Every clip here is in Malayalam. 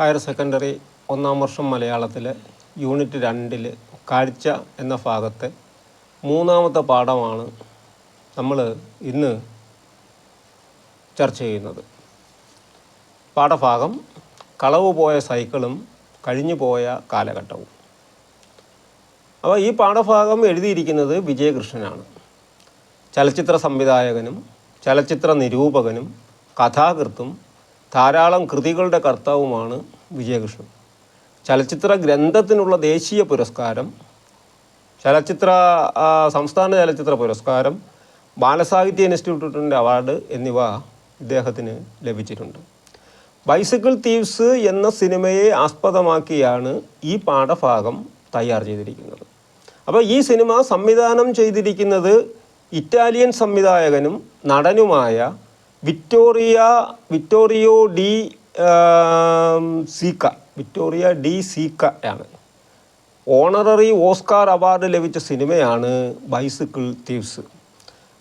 ഹയർ സെക്കൻഡറി ഒന്നാം വർഷം മലയാളത്തിൽ യൂണിറ്റ് രണ്ടിൽ കാഴ്ച എന്ന ഭാഗത്തെ മൂന്നാമത്തെ പാഠമാണ് നമ്മൾ ഇന്ന് ചർച്ച ചെയ്യുന്നത്. പാഠഭാഗം കളവ് പോയ സൈക്കിളും കഴിഞ്ഞു പോയ കാലഘട്ടവും. അപ്പോൾ ഈ പാഠഭാഗം എഴുതിയിരിക്കുന്നത് വിജയകൃഷ്ണനാണ്. ചലച്ചിത്ര സംവിധായകനും ചലച്ചിത്ര നിരൂപകനും കഥാകൃത്തും ധാരാളം കൃതികളുടെ കർത്താവുമാണ് വിജയകൃഷ്ണൻ. ചലച്ചിത്ര ഗ്രന്ഥത്തിനുള്ള ദേശീയ പുരസ്കാരം ചലച്ചിത്ര സംസ്ഥാന ചലച്ചിത്ര പുരസ്കാരം ബാലസാഹിത്യ ഇൻസ്റ്റിറ്റ്യൂട്ടിന്റെ അവാർഡ് എന്നിവ ഇദ്ദേഹത്തിന് ലഭിച്ചിട്ടുണ്ട്. ബൈസിക്കിൾ തീവ്സ് എന്ന സിനിമയെ ആസ്പദമാക്കിയാണ് ഈ പാഠഭാഗം തയ്യാർ ചെയ്തിരിക്കുന്നത്. അപ്പോൾ ഈ സിനിമ സംവിധാനം ചെയ്തിരിക്കുന്നത് ഇറ്റാലിയൻ സംവിധായകനും നടനുമായ Victoria Vittorio de Sica. Victoria de Sica ആണ്. ഓണററി ഓസ്കാർ അവാർഡ് ലഭിച്ച സിനിമയാണ് ബൈസിക്കിൾ തീവ്സ്.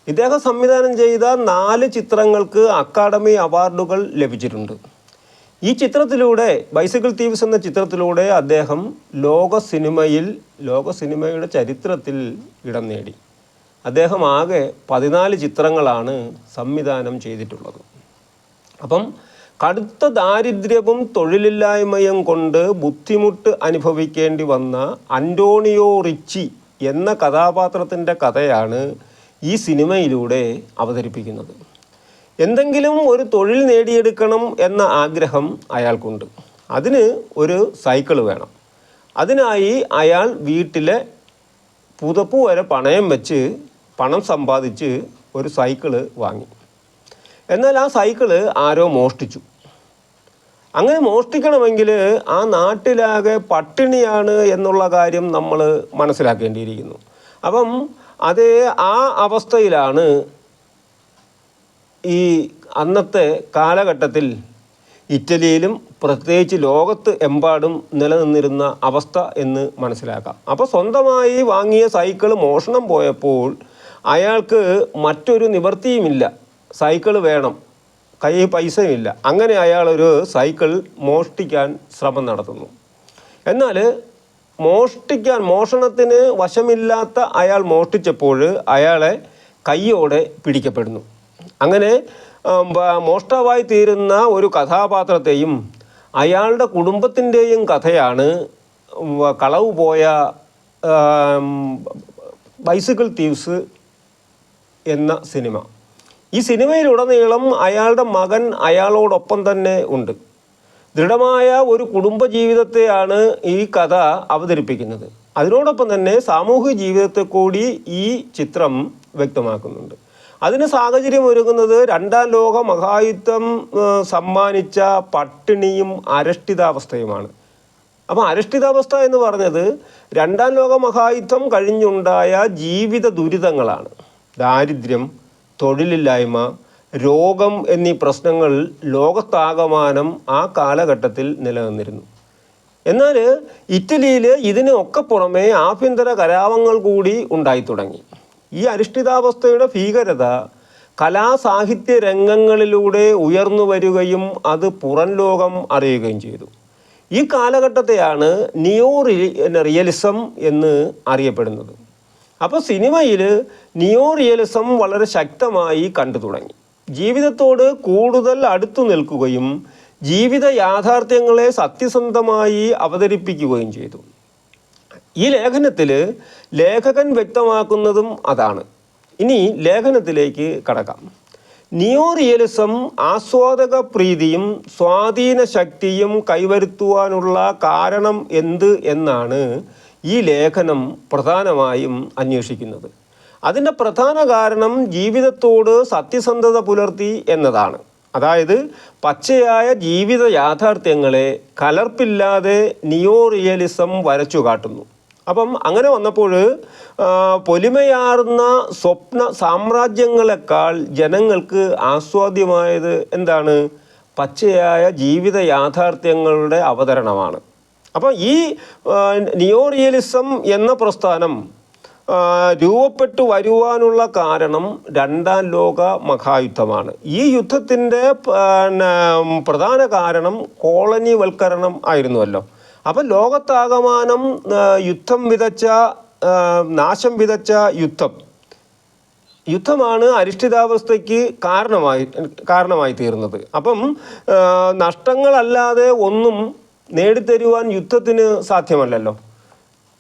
ഇദ്ദേഹം സംവിധാനം ചെയ്ത നാല് ചിത്രങ്ങൾക്ക് അക്കാഡമി അവാർഡുകൾ ലഭിച്ചിട്ടുണ്ട്. ഈ ചിത്രത്തിലൂടെ ബൈസിക്കിൾ തീവ്സ് എന്ന ചിത്രത്തിലൂടെ അദ്ദേഹം ലോക സിനിമയിൽ ലോക സിനിമയുടെ ചരിത്രത്തിൽ ഇടം നേടി. അദ്ദേഹം ആകെ പതിനാല് ചിത്രങ്ങളാണ് സംവിധാനം ചെയ്തിട്ടുള്ളത്. അപ്പം കടുത്ത ദാരിദ്ര്യവും തൊഴിലില്ലായ്മയും കൊണ്ട് ബുദ്ധിമുട്ട് അനുഭവിക്കേണ്ടി വന്ന അന്റോണിയോ റിച്ചി എന്ന കഥാപാത്രത്തിന്റെ കഥയാണ് ഈ സിനിമയിലൂടെ അവതരിപ്പിക്കുന്നത്. എന്തെങ്കിലും ഒരു തൊഴിൽ നേടിയെടുക്കണം എന്ന ആഗ്രഹം അയാൾക്കുണ്ട്. അതിന് ഒരു സൈക്കിൾ വേണം. അതിനായി അയാൾ വീട്ടിലെ പുതപ്പ് വരെ പണയം വെച്ച് പണം സമ്പാദിച്ച് ഒരു സൈക്കിൾ വാങ്ങി. എന്നാൽ ആ സൈക്കിൾ ആരോ മോഷ്ടിച്ചു. അങ്ങനെ മോഷ്ടിക്കണമെങ്കിൽ ആ നാട്ടിലാകെ പട്ടിണിയാണ് എന്നുള്ള കാര്യം നമ്മൾ മനസ്സിലാക്കേണ്ടിയിരിക്കുന്നു. അപ്പം അത് ആ അവസ്ഥയിലാണ് ഈ അന്നത്തെ കാലഘട്ടത്തിൽ ഇറ്റലിയിലും പ്രത്യേകിച്ച് ലോകത്ത് എമ്പാടും നിലനിന്നിരുന്ന അവസ്ഥ എന്ന് മനസ്സിലാക്കാം. അപ്പോൾ സ്വന്തമായി വാങ്ങിയ സൈക്കിൾ മോഷണം പോയപ്പോൾ അയാൾക്ക് മറ്റൊരു നിവർത്തിയുമില്ല സൈക്കിൾ വേണം. കയ്യിൽ പൈസയുമില്ല. അങ്ങനെ അയാൾ ഒരു സൈക്കിൾ മോഷ്ടിക്കാൻ ശ്രമം നടത്തുന്നു. എന്നാൽ മോഷ്ടിക്കാൻ മോഷണത്തിന് വശമില്ലാത്ത അയാൾ മോഷ്ടിച്ചപ്പോൾ അയാളെ കയ്യോടെ പിടിക്കപ്പെടുന്നു. അങ്ങനെ മോഷ്ടാവായി തീരുന്ന ഒരു കഥാപാത്രത്തെയും അയാളുടെ കുടുംബത്തിന്റെയും കഥയാണ് കളവ് പോയ ബൈസിക്കിൾ തീവ്സ് എന്ന സിനിമ. ഈ സിനിമയിലുടനീളം അയാളുടെ മകൻ അയാളോടൊപ്പം തന്നെ ഉണ്ട്. ദൃഢമായ ഒരു കുടുംബ ജീവിതത്തെയാണ് ഈ കഥ അവതരിപ്പിക്കുന്നത്. അതിനോടൊപ്പം തന്നെ സാമൂഹിക ജീവിതത്തെ കൂടി ഈ ചിത്രം വ്യക്തമാക്കുന്നുണ്ട്. അതിന് സാഹചര്യം ഒരുങ്ങുന്നത് രണ്ടാം ലോക മഹായുദ്ധം സമ്മാനിച്ച പട്ടിണിയും അരക്ഷിതാവസ്ഥയുമാണ് അപ്പം അരക്ഷിതാവസ്ഥ എന്ന് പറഞ്ഞത് രണ്ടാം ലോക മഹായുദ്ധം കഴിഞ്ഞുണ്ടായ ജീവിത ദുരിതങ്ങളാണ്. ദാരിദ്ര്യം തൊഴിലില്ലായ്മ രോഗം എന്നീ പ്രശ്നങ്ങൾ ലോകത്താകമാനം ആ കാലഘട്ടത്തിൽ നിലനിന്നിരുന്നു. എന്നാൽ ഇറ്റലിയിൽ ഇതിനൊക്കെ പുറമെ ആഭ്യന്തര കലാപങ്ങൾ കൂടി ഉണ്ടായി തുടങ്ങി. ഈ അനിഷ്ഠിതാവസ്ഥയുടെ ഭീകരത കലാസാഹിത്യ രംഗങ്ങളിലൂടെ ഉയർന്നു വരികയും അത് പുറം ലോകം അറിയുകയും ചെയ്തു. ഈ കാലഘട്ടത്തെയാണ് നിയോ റിയലിസം എന്ന് അറിയപ്പെടുന്നത്. അപ്പോൾ സിനിമയിൽ നിയോ റിയലിസം വളരെ ശക്തമായി കണ്ടു തുടങ്ങി. ജീവിതത്തോട് കൂടുതൽ അടുത്തു നിൽക്കുകയും ജീവിത യാഥാർത്ഥ്യങ്ങളെ സത്യസന്ധമായി അവതരിപ്പിക്കുകയും ചെയ്തു. ഈ ലേഖനത്തിൽ ലേഖകൻ വ്യക്തമാക്കുന്നതും അതാണ്. ഇനി ലേഖനത്തിലേക്ക് കടക്കാം. നിയോ റിയലിസം ആസ്വാദക പ്രീതിയും സ്വാധീന ശക്തിയും കൈവരുത്തുവാനുള്ള കാരണം എന്ത് എന്നാണ് ഈ ലേഖനം പ്രധാനമായും അന്വേഷിക്കുന്നത്. അതിന്റെ പ്രധാന കാരണം ജീവിതത്തോട് സത്യസന്ധത പുലർത്തി എന്നതാണ്. അതായത് പച്ചയായ ജീവിത യാഥാർത്ഥ്യങ്ങളെ കലർപ്പില്ലാതെ നിയോ റിയലിസം വരച്ചു കാട്ടുന്നു. അപ്പം അങ്ങനെ വന്നപ്പോൾ പൊലിമയാർന്ന സ്വപ്ന സാമ്രാജ്യങ്ങളെക്കാൾ ജനങ്ങൾക്ക് ആസ്വാദ്യമായത് എന്താണ്? പച്ചയായ ജീവിത യാഥാർത്ഥ്യങ്ങളുടെ അവതരണമാണ്. അപ്പം ഈ നിയോ റിയലിസം എന്ന പ്രസ്ഥാനം രൂപപ്പെട്ടു വരുവാനുള്ള കാരണം രണ്ടാം ലോക മഹായുദ്ധമാണ്. ഈ യുദ്ധത്തിന്റെ പ്രധാന കാരണം കോളനിവൽക്കരണം ആയിരുന്നുവല്ലോ. അപ്പം ലോകത്താകമാനം യുദ്ധം വിതച്ച നാശം വിതച്ച യുദ്ധം യുദ്ധമാണ് അരിഷ്ഠിതാവസ്ഥയ്ക്ക് കാരണമായി കാരണമായി തീർന്നത് അപ്പം നഷ്ടങ്ങളല്ലാതെ ഒന്നും നേടിത്തരുവാൻ യുദ്ധത്തിന് സാധ്യമല്ലല്ലോ.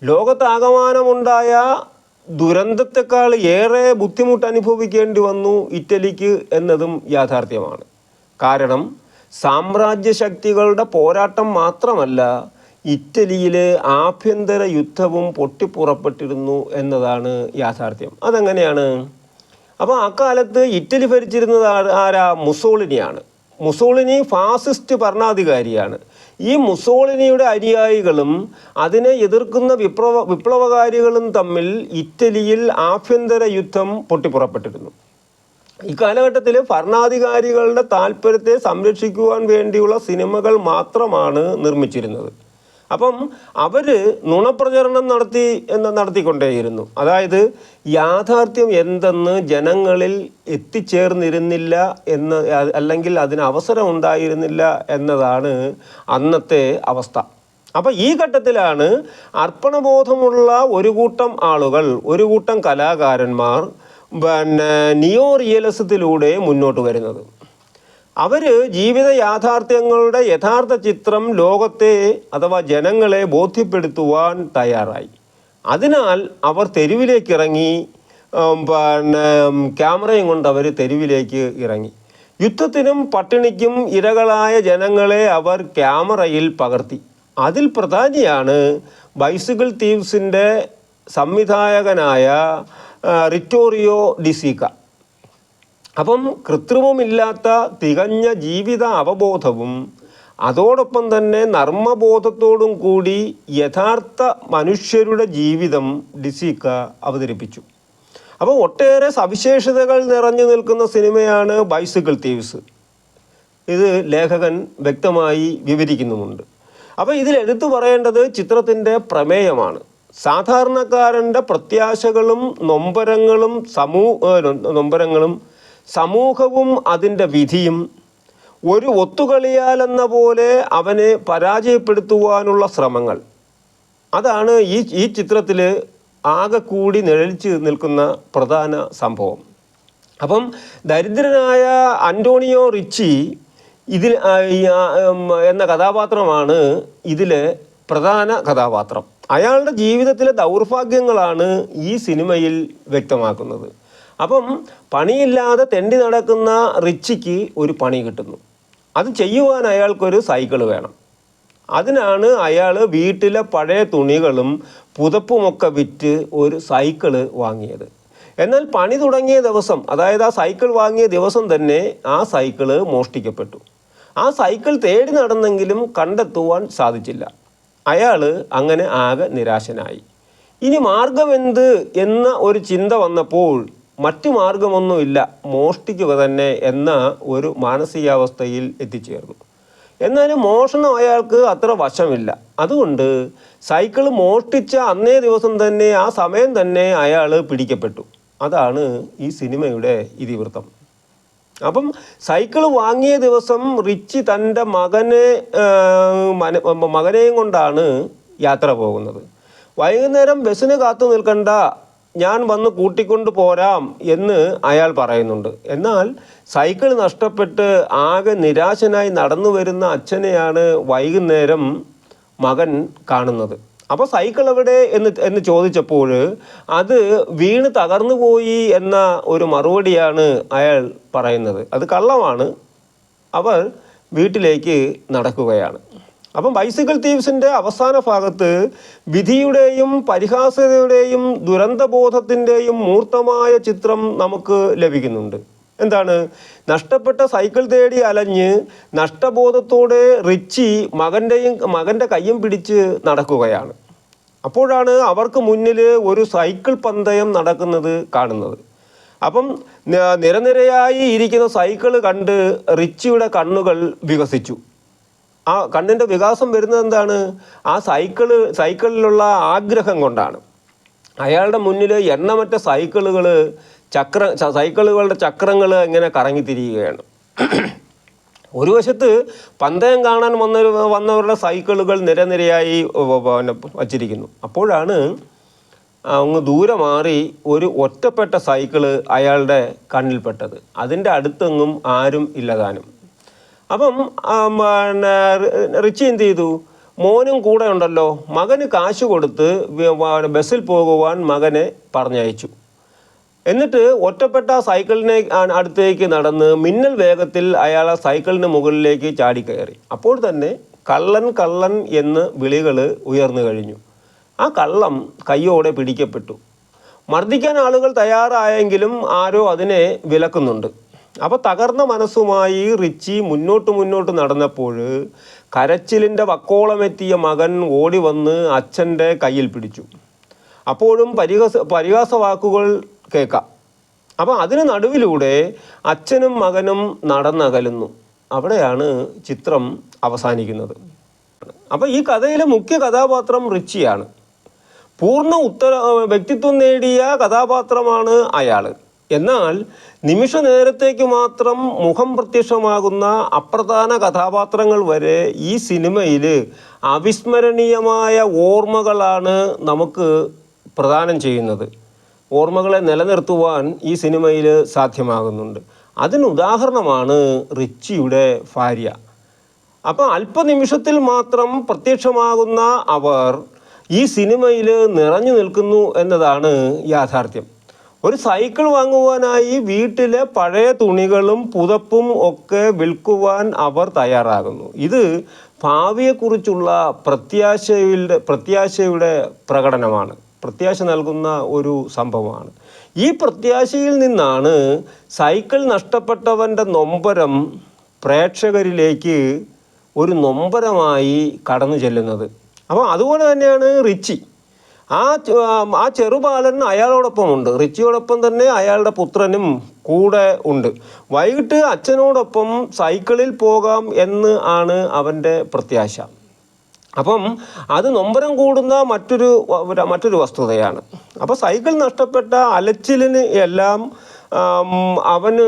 ലോകത്താകമാനമുണ്ടായ ദുരന്തത്തെക്കാൾ ഏറെ ബുദ്ധിമുട്ട് അനുഭവിക്കേണ്ടി വന്നു ഇറ്റലിക്ക് എന്നതും യാഥാർത്ഥ്യമാണ്. കാരണം സാമ്രാജ്യ ശക്തികളുടെ പോരാട്ടം മാത്രമല്ല ഇറ്റലിയിലെ ആഭ്യന്തര യുദ്ധവും പൊട്ടിപ്പുറപ്പെട്ടിരുന്നു എന്നതാണ് യാഥാർത്ഥ്യം. അതെങ്ങനെയാണ്? അപ്പോൾ അക്കാലത്ത് ഇറ്റലി ഭരിച്ചിരുന്നത് ആരാ? മുസോളിനിയാണ്. മുസോളിനി ഫാസിസ്റ്റ് ഭരണാധികാരിയാണ്. ഈ മുസോളിനിയുടെ അനുയായികളും അതിനെ എതിർക്കുന്ന വിപ്ലവ വിപ്ലവകാരികളും തമ്മിൽ ഇറ്റലിയിൽ ആഭ്യന്തര യുദ്ധം പൊട്ടിപ്പുറപ്പെട്ടിരുന്നു. ഈ കാലഘട്ടത്തിൽ ഭരണാധികാരികളുടെ താല്പര്യത്തെ സംരക്ഷിക്കുവാൻ വേണ്ടിയുള്ള സിനിമകൾ മാത്രമാണ് നിർമ്മിച്ചിരുന്നത്. അപ്പം അവർ നുണപ്രചരണം നടത്തി എന്ന് നടത്തിക്കൊണ്ടേയിരുന്നു. അതായത് യാഥാർത്ഥ്യം എന്തെന്ന് ജനങ്ങളിൽ എത്തിച്ചേർന്നിരുന്നില്ല എന്ന് അല്ലെങ്കിൽ അതിന് അവസരം ഉണ്ടായിരുന്നില്ല എന്നതാണ് അന്നത്തെ അവസ്ഥ. അപ്പം ഈ ഘട്ടത്തിലാണ് അർപ്പണബോധമുള്ള ഒരു കൂട്ടം ആളുകൾ ഒരു കൂട്ടം കലാകാരന്മാർ പിന്നെ നിയോ റിയലിസത്തിലൂടെ മുന്നോട്ട് വരുന്നത്. അവർ ജീവിത യാഥാർത്ഥ്യങ്ങളുടെ യഥാർത്ഥ ചിത്രം ലോകത്തെ അഥവാ ജനങ്ങളെ ബോധ്യപ്പെടുത്തുവാൻ തയ്യാറായി. അതിനാൽ അവർ തെരുവിലേക്ക് ഇറങ്ങി പിന്നെ ക്യാമറയും കൊണ്ട് അവർ തെരുവിലേക്ക് ഇറങ്ങി. യുദ്ധത്തിനും പട്ടിണിക്കും ഇരകളായ ജനങ്ങളെ അവർ ക്യാമറയിൽ പകർത്തി. അതിൽ പ്രധാനിയാണ് ബൈസിക്കിൾ തീവ്സിന്റെ സംവിധായകനായ റിറ്റോറിയോ ഡിസീക്ക. അപ്പം കൃത്രിമമില്ലാത്ത തികഞ്ഞ ജീവിത അവബോധവും അതോടൊപ്പം തന്നെ നർമ്മബോധത്തോടും കൂടി യഥാർത്ഥ മനുഷ്യരുടെ ജീവിതം ഡിസിക്ക അവതരിപ്പിച്ചു. അപ്പോൾ ഒട്ടേറെ സവിശേഷതകൾ നിറഞ്ഞു നിൽക്കുന്ന സിനിമയാണ് ബൈസിക്കിൾ തീവ്സ്. ഇത് ലേഖകൻ വ്യക്തമായി വിവരിക്കുന്നുമുണ്ട്. അപ്പോൾ ഇതിൽ എടുത്തു പറയേണ്ടത് ചിത്രത്തിന്റെ പ്രമേയമാണ്. സാധാരണക്കാരന്റെ പ്രത്യാശകളും നൊമ്പരങ്ങളും സമൂ നൊമ്പരങ്ങളും സമൂഹവും അതിന്റെ വിധിയും ഒരു ഒത്തുകളിയാലെന്ന പോലെ അവനെ പരാജയപ്പെടുത്തുവാനുള്ള ശ്രമങ്ങൾ. അതാണ് ഈ ഈ ചിത്രത്തിൽ ആകെ കൂടി നിഴലിച്ച് നിൽക്കുന്ന പ്രധാന സംഭവം. അപ്പം ദരിദ്രനായ അന്റോണിയോ റിച്ചി ഇതിൽ എന്ന കഥാപാത്രമാണ് ഇതിലെ പ്രധാന കഥാപാത്രം. അയാളുടെ ജീവിതത്തിലെ ദൗർഭാഗ്യങ്ങളാണ് ഈ സിനിമയിൽ വ്യക്തമാക്കുന്നത്. അപ്പം പണിയില്ലാതെ തെണ്ടി നടക്കുന്ന റിച്ചിക്ക് ഒരു പണി കിട്ടുന്നു. അത് ചെയ്യുവാൻ അയാൾക്കൊരു സൈക്കിൾ വേണം. അതിനാണ് അയാൾ വീട്ടിലെ പഴയ തുണികളും പുതപ്പുമൊക്കെ വിറ്റ് ഒരു സൈക്കിൾ വാങ്ങിയത്. എന്നാൽ പണി തുടങ്ങിയ ദിവസം അതായത് ആ സൈക്കിൾ വാങ്ങിയ ദിവസം തന്നെ ആ സൈക്കിൾ മോഷ്ടിക്കപ്പെട്ടു. ആ സൈക്കിൾ തേടി നടന്നെങ്കിലും കണ്ടെത്തുവാൻ സാധിച്ചില്ല. അയാൾ അങ്ങനെ ആകെ നിരാശനായി. ഇനി മാർഗമെന്ത് എന്ന ഒരു ചിന്ത വന്നപ്പോൾ മറ്റു മാർഗമൊന്നുമില്ല മോഷ്ടിക്കുക തന്നെ എന്ന ഒരു മാനസികാവസ്ഥയിൽ എത്തിച്ചേർന്നു. എന്നാലും മോഷണം അയാൾക്ക് അത്ര വശമില്ല. അതുകൊണ്ട് സൈക്കിൾ മോഷ്ടിച്ച അന്നേ ദിവസം തന്നെ ആ സമയം തന്നെ അയാൾ പിടിക്കപ്പെട്ടു. അതാണ് ഈ സിനിമയുടെ ഇതിവൃത്തം. അപ്പം സൈക്കിൾ വാങ്ങിയ ദിവസം റിച്ചി തന്റെ മകനെ മകനെയും കൊണ്ടാണ് യാത്ര പോകുന്നത്. വൈകുന്നേരം ബസ്സിന് കാത്തു നിൽക്കണ്ട ഞാൻ വന്ന് കൂട്ടിക്കൊണ്ട് പോരാം എന്ന് അയാൾ പറയുന്നുണ്ട്. എന്നാൽ സൈക്കിൾ നഷ്ടപ്പെട്ട് ആകെ നിരാശനായി നടന്നു വരുന്ന അച്ഛനെയാണ് വൈകുന്നേരം മകൻ കാണുന്നത്. അപ്പോൾ സൈക്കിൾ എവിടെ എന്ന് എന്ന് ചോദിച്ചപ്പോൾ അത് വീണ് തകർന്നു പോയി എന്ന ഒരു മറുപടിയാണ് അയാൾ പറയുന്നത്. അത് കള്ളമാണ്. അവർ വീട്ടിലേക്ക് നടക്കുകയാണ്. അപ്പം ബൈസിക്കിൾ തീവ്സിന്റെ അവസാന ഭാഗത്ത് വിധിയുടെയും പരിഹാസ്യതയുടെയും ദുരന്തബോധത്തിന്റെയും മൂർത്തമായ ചിത്രം നമുക്ക് ലഭിക്കുന്നുണ്ട്. എന്താണ്? നഷ്ടപ്പെട്ട സൈക്കിൾ തേടി അലഞ്ഞ് നഷ്ടബോധത്തോടെ റിച്ചി മകന്റെയും മകന്റെ കയ്യും പിടിച്ച് നടക്കുകയാണ്. അപ്പോഴാണ് അവർക്ക് മുന്നിൽ ഒരു സൈക്കിൾ പന്തയം നടക്കുന്നത് കാണുന്നത്. അപ്പം നിരനിരയായി ഇരിക്കുന്ന സൈക്കിൾ കണ്ട് റിച്ചിയുടെ കണ്ണുകൾ വികസിച്ചു. ആ കണ്ണിന്റെ വികാസം വരുന്നത് എന്താണ്? ആ സൈക്കിൾ സൈക്കിളിലുള്ള ആഗ്രഹം കൊണ്ടാണ്. അയാളുടെ മുന്നിൽ എണ്ണമറ്റ സൈക്കിളുകൾ ചക്ര സൈക്കിളുകളുടെ ചക്രങ്ങൾ ഇങ്ങനെ കറങ്ങിത്തിരിയുകയാണ്. ഒരു വശത്ത് പന്തയം കാണാൻ വന്ന വന്നവരുടെ സൈക്കിളുകൾ നിരനിരയായി പിന്നെ വച്ചിരിക്കുന്നു. അപ്പോഴാണ് അങ്ങ് ദൂരെ മാറി ഒരു ഒറ്റപ്പെട്ട സൈക്കിൾ അയാളുടെ കണ്ണിൽപ്പെട്ടത്. അതിന്റെ അടുത്തെങ്ങും ആരും ഇല്ലതാനും അപ്പം പിന്നെ റിച്ച് എന്ത് ചെയ്തു? മോനും കൂടെ ഉണ്ടല്ലോ. മകന് കാശ് കൊടുത്ത് ബസ്സിൽ പോകുവാൻ മകനെ പറഞ്ഞയച്ചു. എന്നിട്ട് ഒറ്റപ്പെട്ട സൈക്കിളിനെ അടുത്തേക്ക് നടന്ന് മിന്നൽ വേഗത്തിൽ അയാൾ ആ സൈക്കിളിന് മുകളിലേക്ക് ചാടിക്കയറി. അപ്പോൾ തന്നെ കള്ളൻ കള്ളൻ എന്ന് വിളികൾ ഉയർന്നു കഴിഞ്ഞു. ആ കള്ളം കയ്യോടെ പിടിക്കപ്പെട്ടു. മർദ്ദിക്കാൻ ആളുകൾ തയ്യാറായെങ്കിലും ആരോ അതിനെ വിലക്കുന്നുണ്ട്. അപ്പോൾ തകർന്ന മനസ്സുമായി റിച്ചി മുന്നോട്ട് മുന്നോട്ട് നടന്നപ്പോൾ കരച്ചിലിന്റെ വക്കോളമെത്തിയ മകൻ ഓടി വന്ന് അച്ഛന്റെ കയ്യിൽ പിടിച്ചു. അപ്പോഴും പരിഹാസ പരിഹാസ വാക്കുകൾ കേൾക്കാം. അപ്പം അതിന് നടുവിലൂടെ അച്ഛനും മകനും നടന്നകലുന്നു. അവിടെയാണ് ചിത്രം അവസാനിക്കുന്നത്. അപ്പോൾ ഈ കഥയിലെ മുഖ്യ കഥാപാത്രം റിച്ചിയാണ്. പൂർണ ഉത്തര വ്യക്തിത്വം നേടിയ കഥാപാത്രമാണ് അയാൾ എന്നാൽ നിമിഷ നേരത്തേക്ക് മാത്രം മുഖം പ്രത്യക്ഷമാകുന്ന അപ്രധാന കഥാപാത്രങ്ങൾ വരെ ഈ സിനിമയിൽ അവിസ്മരണീയമായ ഓർമ്മകളാണ് നമുക്ക് പ്രദാനം ചെയ്യുന്നത്. ഓർമ്മകളെ നിലനിർത്തുവാൻ ഈ സിനിമയിൽ സാധ്യമാകുന്നുണ്ട്. അതിനുദാഹരണമാണ് റിച്ചിയുടെ ഭാര്യ. അപ്പോൾ അല്പനിമിഷത്തിൽ മാത്രം പ്രത്യക്ഷമാകുന്ന അവർ ഈ സിനിമയിൽ നിറഞ്ഞു നിൽക്കുന്നു എന്നതാണ് യാഥാർത്ഥ്യം. ഒരു സൈക്കിൾ വാങ്ങുവാനായി വീട്ടിലെ പഴയ തുണികളും പുതപ്പും ഒക്കെ വിൽക്കുവാൻ അവർ തയ്യാറാകുന്നു. ഇത് ഭാവിയെക്കുറിച്ചുള്ള പ്രത്യാശയുടെ പ്രത്യാശയുടെ പ്രകടനമാണ്. പ്രത്യാശ നൽകുന്ന ഒരു സംഭവമാണ്. ഈ പ്രത്യാശയിൽ നിന്നാണ് സൈക്കിൾ നഷ്ടപ്പെട്ടവന്റെ നൊമ്പരം പ്രേക്ഷകരിലേക്ക് ഒരു നൊമ്പരമായി കടന്നു ചെല്ലുന്നത്. അപ്പോൾ അതുപോലെ തന്നെയാണ് റിച്ചി. ആ ആ ചെറുബാലൻ അയാളോടൊപ്പമുണ്ട്. റിച്ചിയോടൊപ്പം തന്നെ അയാളുടെ പുത്രനും കൂടെ ഉണ്ട്. വൈകിട്ട് അച്ഛനോടൊപ്പം സൈക്കിളിൽ പോകാം എന്ന് ആണ് അവന്റെ പ്രത്യാശ. അപ്പം അത് നൊമ്പരം കൂടുന്ന മറ്റൊരു മറ്റൊരു വസ്തുതയാണ്. അപ്പോൾ സൈക്കിൾ നഷ്ടപ്പെട്ട അലച്ചിലിന് എല്ലാം അവന്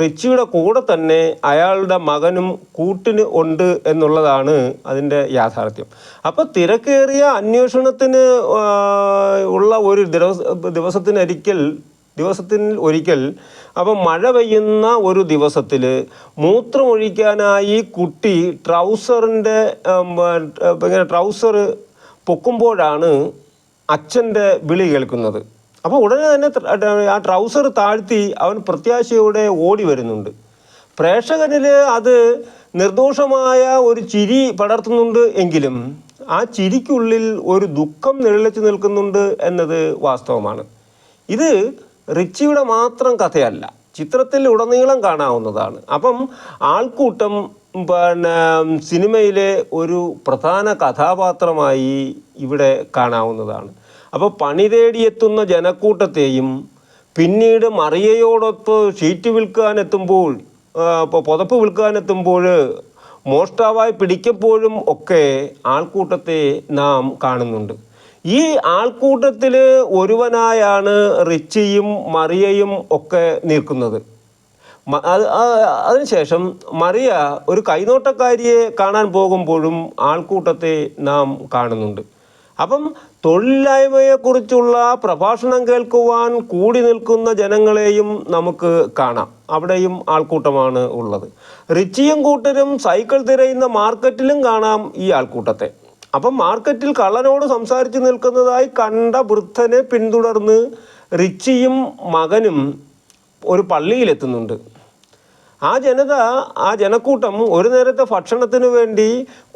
റിച്ചിയുടെ കൂടെ തന്നെ അയാളുടെ മകനും കൂട്ടിന് ഉണ്ട് എന്നുള്ളതാണ് അതിന്റെ യാഥാർത്ഥ്യം. അപ്പോൾ തിരക്കേറിയ അന്വേഷണത്തിന് ഉള്ള ഒരു ദിവസ ദിവസത്തിനൊരിക്കൽ ദിവസത്തിൽ ഒരിക്കൽ അപ്പം മഴ പെയ്യുന്ന ഒരു ദിവസത്തിൽ മൂത്രമൊഴിക്കാനായി കുട്ടി ട്രൗസറിന്റെ ഇങ്ങനെ ട്രൗസർ പൊക്കുമ്പോഴാണ് അച്ഛന്റെ വിളി കേൾക്കുന്നത്. അപ്പോൾ ഉടനെ തന്നെ ആ ട്രൗസർ താഴ്ത്തി അവൻ പ്രത്യാശയോടെ ഓടി വരുന്നുണ്ട്. പ്രേക്ഷകനിൽ അത് നിർദോഷമായ ഒരു ചിരി പടർത്തുന്നുണ്ട് എങ്കിലും ആ ചിരിക്കുള്ളിൽ ഒരു ദുഃഖം നിഴലിച്ചു നിൽക്കുന്നുണ്ട് എന്നത് വാസ്തവമാണ്. ഇത് റിച്ചിയുടെ മാത്രം കഥയല്ല ചിത്രത്തിൽ ഉടനീളം കാണാവുന്നതാണ്. അപ്പം ആൾക്കൂട്ടം പിന്നെ സിനിമയിലെ ഒരു പ്രധാന കഥാപാത്രമായി ഇവിടെ കാണാവുന്നതാണ്. അപ്പോൾ പണി തേടിയെത്തുന്ന ജനക്കൂട്ടത്തെയും പിന്നീട് മറിയയോടൊത്ത് ഷീറ്റ് വിൽക്കാൻ എത്തുമ്പോൾ ഇപ്പോൾ പുതപ്പ് വിൽക്കാൻ എത്തുമ്പോൾ മോഷ്ടാവായി പിടിക്കപ്പോഴും ഒക്കെ ആൾക്കൂട്ടത്തെ നാം കാണുന്നുണ്ട്. ഈ ആൾക്കൂട്ടത്തിൽ ഒരുവനായാണ് റിച്ചിയും മറിയയും ഒക്കെ നിൽക്കുന്നത്. അതിനുശേഷം മറിയ ഒരു കൈനോട്ടക്കാരിയെ കാണാൻ പോകുമ്പോഴും ആൾക്കൂട്ടത്തെ നാം കാണുന്നുണ്ട്. അപ്പം തൊഴിലില്ലായ്മയെക്കുറിച്ചുള്ള പ്രഭാഷണം കേൾക്കുവാൻ കൂടി നിൽക്കുന്ന ജനങ്ങളെയും നമുക്ക് കാണാം. അവിടെയും ആൾക്കൂട്ടമാണ് ഉള്ളത്. റിച്ചിയും കൂട്ടരും സൈക്കിൾ തിരയുന്ന മാർക്കറ്റിലും കാണാം ഈ ആൾക്കൂട്ടത്തെ. അപ്പം മാർക്കറ്റിൽ കള്ളനോട് സംസാരിച്ചു നിൽക്കുന്നതായി കണ്ട വൃദ്ധനെ പിന്തുടർന്ന് റിച്ചിയും മകനും ഒരു പള്ളിയിലെത്തുന്നുണ്ട്. ആ ജനത ആ ജനക്കൂട്ടം ഒരു നേരത്തെ ഭക്ഷണത്തിന് വേണ്ടി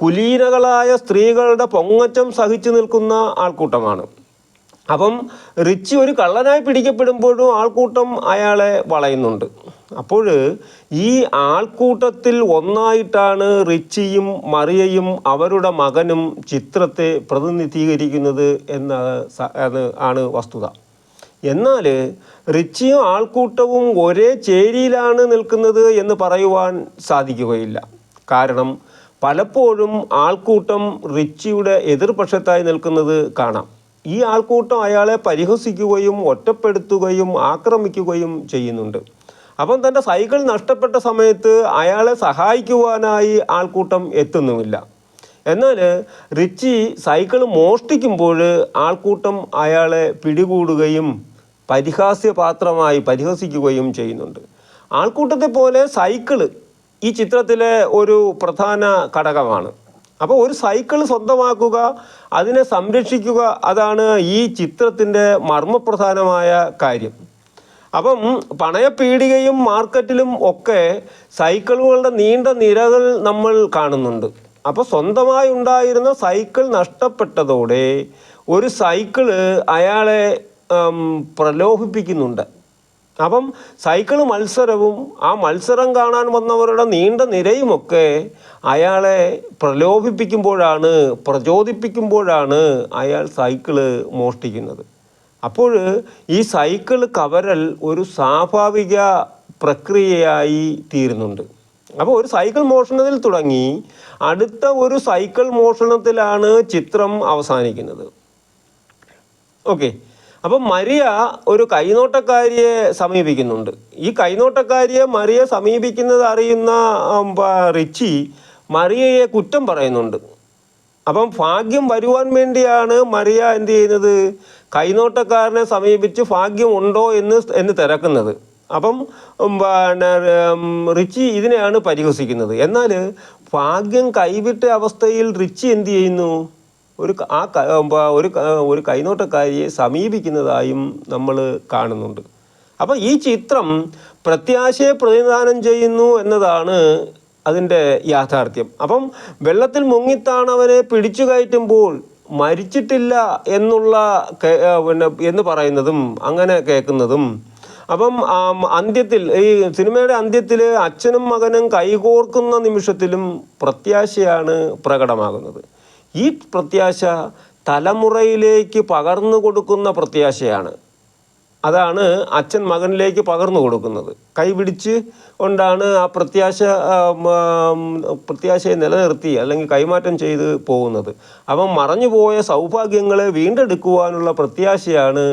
കുലീനകളായ സ്ത്രീകളുടെ പൊങ്ങച്ചം സഹിച്ചു നിൽക്കുന്ന ആൾക്കൂട്ടമാണ്. അപ്പം റിച്ചി ഒരു കള്ളനായി പിടിക്കപ്പെടുമ്പോഴും ആൾക്കൂട്ടം അയാളെ വളയുന്നുണ്ട്. അപ്പോൾ ഈ ആൾക്കൂട്ടത്തിൽ ഒന്നായിട്ടാണ് റിച്ചിയും മറിയയും അവരുടെ മകനും ചിത്രത്തെ പ്രതിനിധീകരിക്കുന്നത് എന്ന ആണ് വസ്തുത. എന്നാൽ റിച്ചിയും ആൾക്കൂട്ടവും ഒരേ ചേരിയിലാണ് നിൽക്കുന്നത് എന്ന് പറയുവാൻ സാധിക്കുകയില്ല. കാരണം പലപ്പോഴും ആൾക്കൂട്ടം റിച്ചിയുടെ എതിർപക്ഷത്തായി നിൽക്കുന്നത് കാണാം. ഈ ആൾക്കൂട്ടം അയാളെ പരിഹസിക്കുകയും ഒറ്റപ്പെടുത്തുകയും ആക്രമിക്കുകയും ചെയ്യുന്നുണ്ട്. അപ്പം തന്റെ സൈക്കിൾ നഷ്ടപ്പെട്ട സമയത്ത് അയാളെ സഹായിക്കുവാനായി ആൾക്കൂട്ടം എത്തുന്നുമില്ല. എന്നാൽ റിച്ചി സൈക്കിൾ മോഷ്ടിക്കുമ്പോൾ ആൾക്കൂട്ടം അയാളെ പിടികൂടുകയും പരിഹാസ്യപാത്രമായി പരിഹസിക്കുകയും ചെയ്യുന്നുണ്ട്. ആൾക്കൂട്ടത്തെ പോലെ സൈക്കിൾ ഈ ചിത്രത്തിലെ ഒരു പ്രധാന ഘടകമാണ്. അപ്പോൾ ഒരു സൈക്കിൾ സ്വന്തമാക്കുക അതിനെ സംരക്ഷിക്കുക അതാണ് ഈ ചിത്രത്തിന്റെ മർമ്മപ്രധാനമായ കാര്യം. അപ്പം പണയപ്പീടികയും മാർക്കറ്റിലും ഒക്കെ സൈക്കിളുകളുടെ നീണ്ട നിരകൾ നമ്മൾ കാണുന്നുണ്ട്. അപ്പോൾ സ്വന്തമായി ഉണ്ടായിരുന്ന സൈക്കിൾ നഷ്ടപ്പെട്ടതോടെ ഒരു സൈക്കിൾ അയാളെ പ്രലോഭിപ്പിക്കുന്നുണ്ട്. അപ്പം സൈക്കിൾ മത്സരവും ആ മത്സരം കാണാൻ വന്നവരുടെ നീണ്ട നിരയുമൊക്കെ അയാളെ പ്രലോഭിപ്പിക്കുമ്പോഴാണ് പ്രചോദിപ്പിക്കുമ്പോഴാണ് അയാൾ സൈക്കിൾ മോഷ്ടിക്കുന്നത്. അപ്പോൾ ഈ സൈക്കിൾ കവരൽ ഒരു സ്വാഭാവിക പ്രക്രിയയായി തീരുന്നുണ്ട്. അപ്പോൾ ഒരു സൈക്കിൾ മോഷണത്തിൽ തുടങ്ങി അടുത്ത ഒരു സൈക്കിൾ മോഷണത്തിലാണ് ചിത്രം അവസാനിക്കുന്നത്. ഓക്കെ. അപ്പം മരിയ ഒരു കൈനോട്ടക്കാരിയെ സമീപിക്കുന്നുണ്ട്. ഈ കൈനോട്ടക്കാരിയെ മറിയ സമീപിക്കുന്നത് അറിയുന്ന റിച്ചി മറിയയെ കുറ്റം പറയുന്നുണ്ട്. അപ്പം ഭാഗ്യം വരുവാൻ വേണ്ടിയാണ് മറിയ എന്ത് ചെയ്യുന്നത്? കൈനോട്ടക്കാരനെ സമീപിച്ച് ഭാഗ്യം ഉണ്ടോ എന്ന് എന്ന് തിരക്കുന്നത്. അപ്പം റിച്ചി ഇതിനെയാണ് പരിഹസിക്കുന്നത്. എന്നാൽ ഭാഗ്യം കൈവിട്ട അവസ്ഥയിൽ റിച്ചി എന്ത് ചെയ്യുന്നു? ഒരു ആ ഒരു ഒരു കൈനോട്ടക്കാരിയെ സമീപിക്കുന്നതായും നമ്മൾ കാണുന്നുണ്ട്. അപ്പം ഈ ചിത്രം പ്രത്യാശയെ പ്രതിനിധാനം ചെയ്യുന്നു എന്നതാണ് അതിന്റെ യാഥാർത്ഥ്യം. അപ്പം വെള്ളത്തിൽ മുങ്ങിത്താണവനെ പിടിച്ചു കയറ്റുമ്പോൾ മരിച്ചിട്ടില്ല എന്നുള്ള പിന്നെ എന്ന് പറയുന്നതും അങ്ങനെ കേൾക്കുന്നതും. അപ്പം അന്ത്യത്തിൽ ഈ സിനിമയുടെ അന്ത്യത്തിൽ അച്ഛനും മകനും കൈകോർക്കുന്ന നിമിഷത്തിലും പ്രത്യാശയാണ് പ്രകടമാകുന്നത്. ഈ പ്രത്യാശ തലമുറയിലേക്ക് പകർന്നു കൊടുക്കുന്ന പ്രത്യാശയാണ്. അതാണ് അച്ഛൻ മകനിലേക്ക് പകർന്നു കൊടുക്കുന്നത്. കൈപിടിച്ച് കൊണ്ടാണ് ആ പ്രത്യാശ പ്രത്യാശയെ നിലനിർത്തി അല്ലെങ്കിൽ കൈമാറ്റം ചെയ്ത് പോകുന്നത്. അവൻ മറഞ്ഞുപോയ സൗഭാഗ്യങ്ങളെ വീണ്ടെടുക്കുവാനുള്ള പ്രത്യാശയാണ്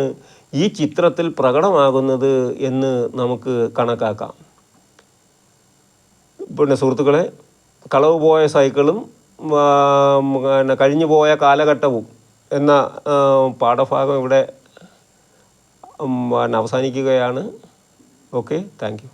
ഈ ചിത്രത്തിൽ പ്രകടമാകുന്നത് എന്ന് നമുക്ക് കണക്കാക്കാം. പിന്നെ സുഹൃത്തുക്കളെ കളവ് പോയ സൈക്കിളും പിന്നെ കഴിഞ്ഞു പോയ കാലഘട്ടവും എന്ന പാഠഭാഗം ഇവിടെ പിന്നെ അവസാനിക്കുകയാണ്. Okay thank you.